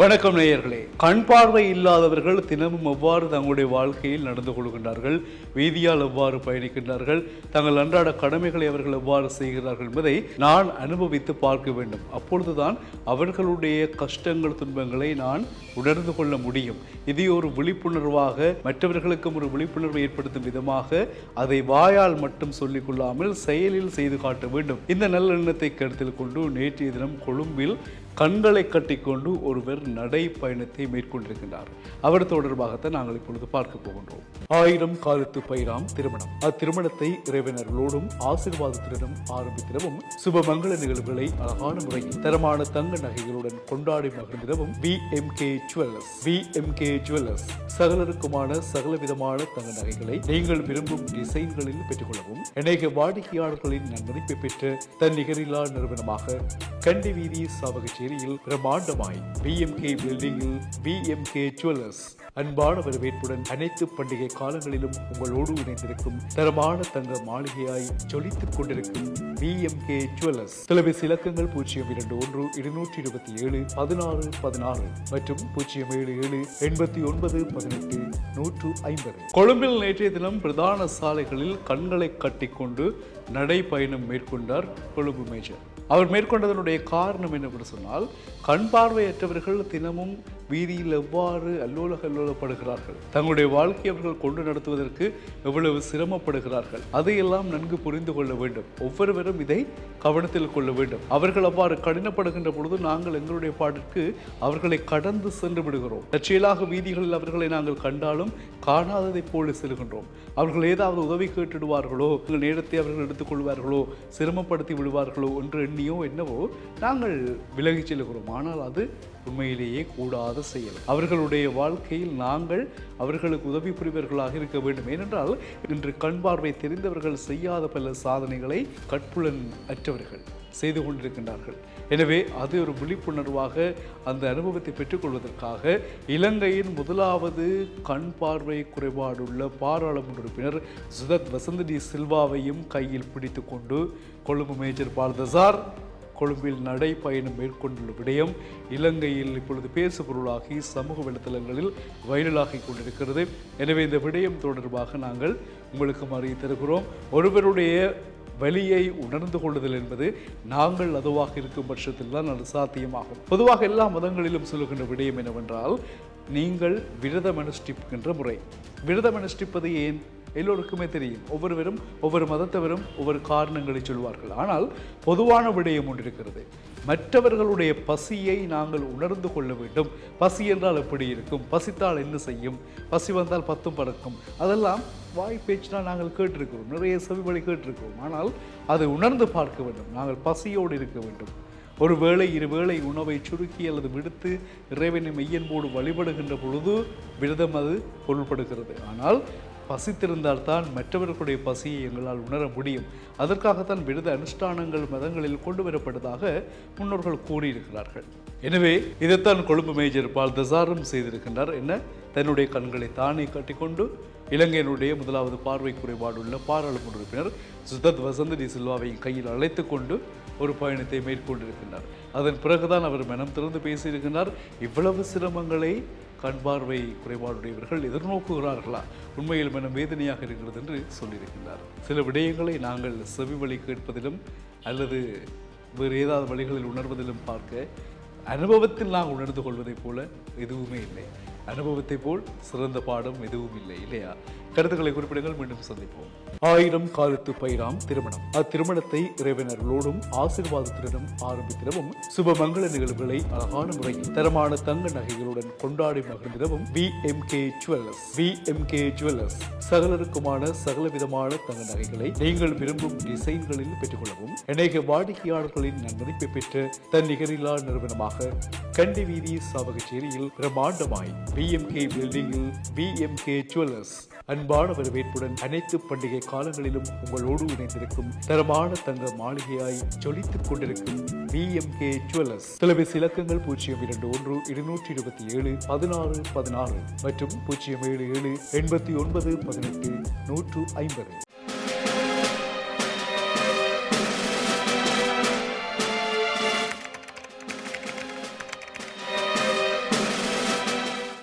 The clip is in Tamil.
வணக்கம் நேயர்களே. கண் பார்வை இல்லாதவர்கள் தினமும் எவ்வாறு தங்களுடைய வாழ்க்கையில் நடந்து கொள்கின்றார்கள். வீதியால் எவ்வாறு பயணிக்கின்றார்கள். தங்கள் அன்றாட கடமைகளை அவர்கள் எவ்வாறு செய்கிறார்கள் என்பதை நான் அனுபவித்து பார்க்க வேண்டும். அப்பொழுதுதான் அவர்களுடைய கஷ்டங்கள் துன்பங்களை நான் உணர்ந்து கொள்ள முடியும். இது ஒரு விழிப்புணர்வாக மற்றவர்களுக்கும் ஒரு விழிப்புணர்வை ஏற்படுத்தும் விதமாக அதை வாயால் மட்டும் சொல்லிக் கொள்ளாமல் செயலில் செய்து காட்ட வேண்டும். இந்த நல்லெண்ணத்தை கருத்தில் கொண்டு நேற்றைய தினம் கொழும்பில் கண்களை கட்டிக்கொண்டு ஒருவர் நடை பயணத்தை மேற்கொண்டிருக்கின்றார். அவர் தொடர்பாகத்தான் நாங்கள் இப்பொழுது பார்க்க போகின்றோம். ஆயிரம் காலத்து பயிராம் திருமணம். அத்திருமணத்தை இறைவனர்களோடும் ஆசீர்வாதத்துடனும் ஆரம்பித்திடவும் சுபமங்கள நிகழ்வுகளை அழகான முறையில் தரமான தங்க நகைகளுடன் கொண்டாடி மகிழ்ந்திடவும் V M K jewellers V M K jewellers சகலருக்குமான சகல விதமான தங்க நகைகளை நீங்கள் விரும்பும் டிசைன்களில் பெற்றுக்கொள்ளவும் அநேக வாடிக்கையாளர்களின் நன்மதிப்பை பெற்ற தன்னிகரில்லா நிறுவனமாக கண்டி வீதி சாவகச்சேரியில் பிரம்மாண்டமாய். பிஎம்கே பில்டிங்கில் பிஎம்கே ஜுவல்லர்ஸ் அன்பான வரவேற்புடன் அனைத்து பண்டிகை காலங்களிலும் உங்களோடு இணைந்திருக்கும் தரமான தங்க மாளிகையாய் ஜொலித்துக் கொண்டிருக்கும் பிஎம்கே ஜுவல்லர்ஸ் தொலைபேசி இலக்கங்கள் பூஜ்ஜியம் இரண்டு ஒன்று இருநூற்றி இருபத்தி ஏழு பதினாறு பதினாறு மற்றும் பூஜ்ஜியம் ஏழு ஏழு எண்பத்தி ஒன்பது பதினெட்டு நூற்று ஐம்பது. கொழும்பில் நேற்றைய தினம் பிரதான சாலைகளில் கண்களை கட்டிக்கொண்டு நடைபயணம் மேற்கொண்டார் கொழும்பு மேஜர். அவர் மேற்கொண்டதனுடைய காரணம் என்ன சொன்னால் கண் பார்வையற்றவர்கள் தினமும் வீதியில் எவ்வாறு அல்லோல கல்லோலப்படுகிறார்கள் தங்களுடைய வாழ்க்கையை அவர்கள் கொண்டு நடத்துவதற்கு எவ்வளவு சிரமப்படுகிறார்கள்? அதையெல்லாம் நன்கு புரிந்து கொள்ள வேண்டும். ஒவ்வொருவரும் இதை கவனத்தில் கொள்ள வேண்டும். அவர்கள் அவ்வாறு கடினப்படுகின்ற பொழுது நாங்கள் எங்களுடைய பாட்டிற்கு அவர்களை கடந்து சென்று விடுகிறோம். தற்செயலாக வீதிகளில் அவர்களை நாங்கள் கண்டாலும் காணாததைப் போல செல்கின்றோம். அவர்கள் ஏதாவது உதவி கேட்டுடுவார்களோ எங்கள் நேரத்தை அவர்கள் எடுத்துக்கொள்வார்களோ சிரமப்படுத்தி விடுவார்களோ என்று எண்ணியோ என்னவோ நாங்கள் விலகிச் செல்கிறோம் ஆனால் அது உண்மையிலேயே கூடாத செயல் அவர்களுடைய வாழ்க்கையில் நாங்கள் அவர்களுக்கு உதவி புரிவர்களாக இருக்க வேண்டும். ஏனென்றால் இன்று கண் பார்வை தெரிந்தவர்கள் செய்யாத பல சாதனைகளை கற்புலன் அற்றவர்கள் செய்து கொண்டிருக்கின்றார்கள். எனவே அது ஒரு விழிப்புணர்வாக அந்த அனுபவத்தை பெற்றுக்கொள்வதற்காக இலங்கையின் முதலாவது கண் பார்வை குறைபாடுள்ள பாராளுமன்ற உறுப்பினர் சுதத் வசந்தடி சில்வாவையும் கையில் பிடித்து கொண்டு கொழும்பு மேஜர் பால்தசார் கொழும்பில் நடைப்பயணம் மேற்கொண்டுள்ள விடயம் இலங்கையில் இப்பொழுது பேசு பொருளாகி சமூக வலைதளங்களில் வைரலாகி கொண்டிருக்கிறது. எனவே இந்த விடயம் தொடர்பாக நாங்கள் உங்களுக்கு அறிய தருகிறோம். ஒருவருடைய வலியை உணர்ந்து கொள்ளுதல் என்பது நாங்கள் அதுவாக இருக்கும் பட்சத்தில் தான் அது சாத்தியமாகும். பொதுவாக எல்லா மதங்களிலும் சொல்லுகின்ற விடயம் என்னவென்றால் நீங்கள் விரதம் அனுஷ்டிப்புகின்ற முறை. விரதம் அனுஷ்டிப்பது ஏன்? எல்லோருக்குமே தெரியும். ஒவ்வொருவரும் ஒவ்வொரு மதத்தவரும் ஒவ்வொரு காரணங்களை சொல்வார்கள். ஆனால் பொதுவான விடயம் ஒன்று இருக்கிறது மற்றவர்களுடைய பசியை நாங்கள் உணர்ந்து கொள்ள வேண்டும். பசி என்றால் எப்படி இருக்கும்? பசித்தால் என்ன செய்யும்? பசி வந்தால் பத்தும் பறக்கும். அதெல்லாம் வாய் பேச்சினால் நாங்கள் கேட்டிருக்கிறோம். நிறைய செவிவழி கேட்டிருக்கிறோம். ஆனால் அதை உணர்ந்து பார்க்க வேண்டும். நாங்கள் பசியோடு இருக்க வேண்டும். ஒரு வேளை இரு வேளை உணவை சுருக்கி அல்லது விடுத்து இறைவனை மெய்யன்போடு வழிபடுகின்ற பொழுது விரதம் அது பொருள்படுகிறது. ஆனால் பசித்திருந்தால்தான் மற்றவர்களுடைய பசியை எங்களால் உணர முடியும். அதற்காகத்தான் விரத அனுஷ்டானங்கள் மதங்களில் கொண்டு வரப்பட்டதாக முன்னோர்கள் கூறியிருக்கிறார்கள். எனவே இதைத்தான் கொழும்பு மேஜர் பால் தசாரம் செய்திருக்கின்றார். என்ன? தன்னுடைய கண்களை தானே கட்டிக்கொண்டு இலங்கையினுடைய முதலாவது பார்வை குறைபாடுள்ள பாராளுமன்ற உறுப்பினர் சுதத் வசந்தடி சில்வாவை கையில் அழைத்து கொண்டு ஒரு பயணத்தை மேற்கொண்டிருக்கின்றார். அதன் பிறகுதான் அவர் மனம் திறந்து பேசியிருக்கின்றார். இவ்வளவு சிரமங்களை கண் பார்வை குறைபாடுடையவர்கள் எதிர்நோக்குகிறார்களா? உண்மையில் மனம் வேதனையாக இருக்கிறது என்று சொல்லியிருக்கின்றார். சில விடயங்களை நாங்கள் செவி வழி கேட்பதிலும் அல்லது வேறு ஏதாவது வழிகளில் உணர்வதிலும் பார்க்க அனுபவத்தில் நாங்கள் உணர்ந்து கொள்வதைப் போல எதுவுமே இல்லை. அனுபவத்தை போல் சிறந்த பாடம் எதுவும் இல்லை இல்லையா? கருத்துக்களை குறிப்பிடுங்கள். மீண்டும் சந்திப்போம். ஆயிரம் காலத்து பயிராம் திருமணம். அத்திருமணத்தை இறைவனர்களோடும் ஆசீர்வாதத்துடனும் ஆரம்பித்திடவும் சுபமங்கள நிகழ்வுகளை அழகான முறையில் தரமான தங்க நகைகளுடன் கொண்டாடி மகிழ்ந்திடவும் V M K jewellers V M K jewellers சகலருக்குமான சகல விதமான தங்க நகைகளை நீங்கள் விரும்பும் டிசைன்களில் பெற்றுக்கொள்ளவும் அநேக வாடிக்கையாளர்களின் நன்மதிப்பை பெற்ற தன்னிகரில்லா நிறுவனமாக கண்டி வீதி சாவகச்சேரியில் பிரம்மாண்டமாய் பிஎம்கே பில்டிங்கில் பிஎம்கே ஜுவல்லர்ஸ் அன்பான வரவேற்புடன் அனைத்து பண்டிகை காலங்களிலும் உங்களோடு இணைந்திருக்கும் தரமான தங்க மாளிகையாய் ஜொலித்துக் கொண்டிருக்கும் பிஎம்கே ஜுவல்லர்ஸ் தொலைபேசி இலக்கங்கள் பூஜ்ஜியம் இரண்டு ஒன்று இருநூற்றி இருபத்தி ஏழு பதினாறு பதினாறு மற்றும் பூஜ்ஜியம் ஏழு ஏழு எண்பத்தி ஒன்பது பதினெட்டு நூற்று ஐம்பது.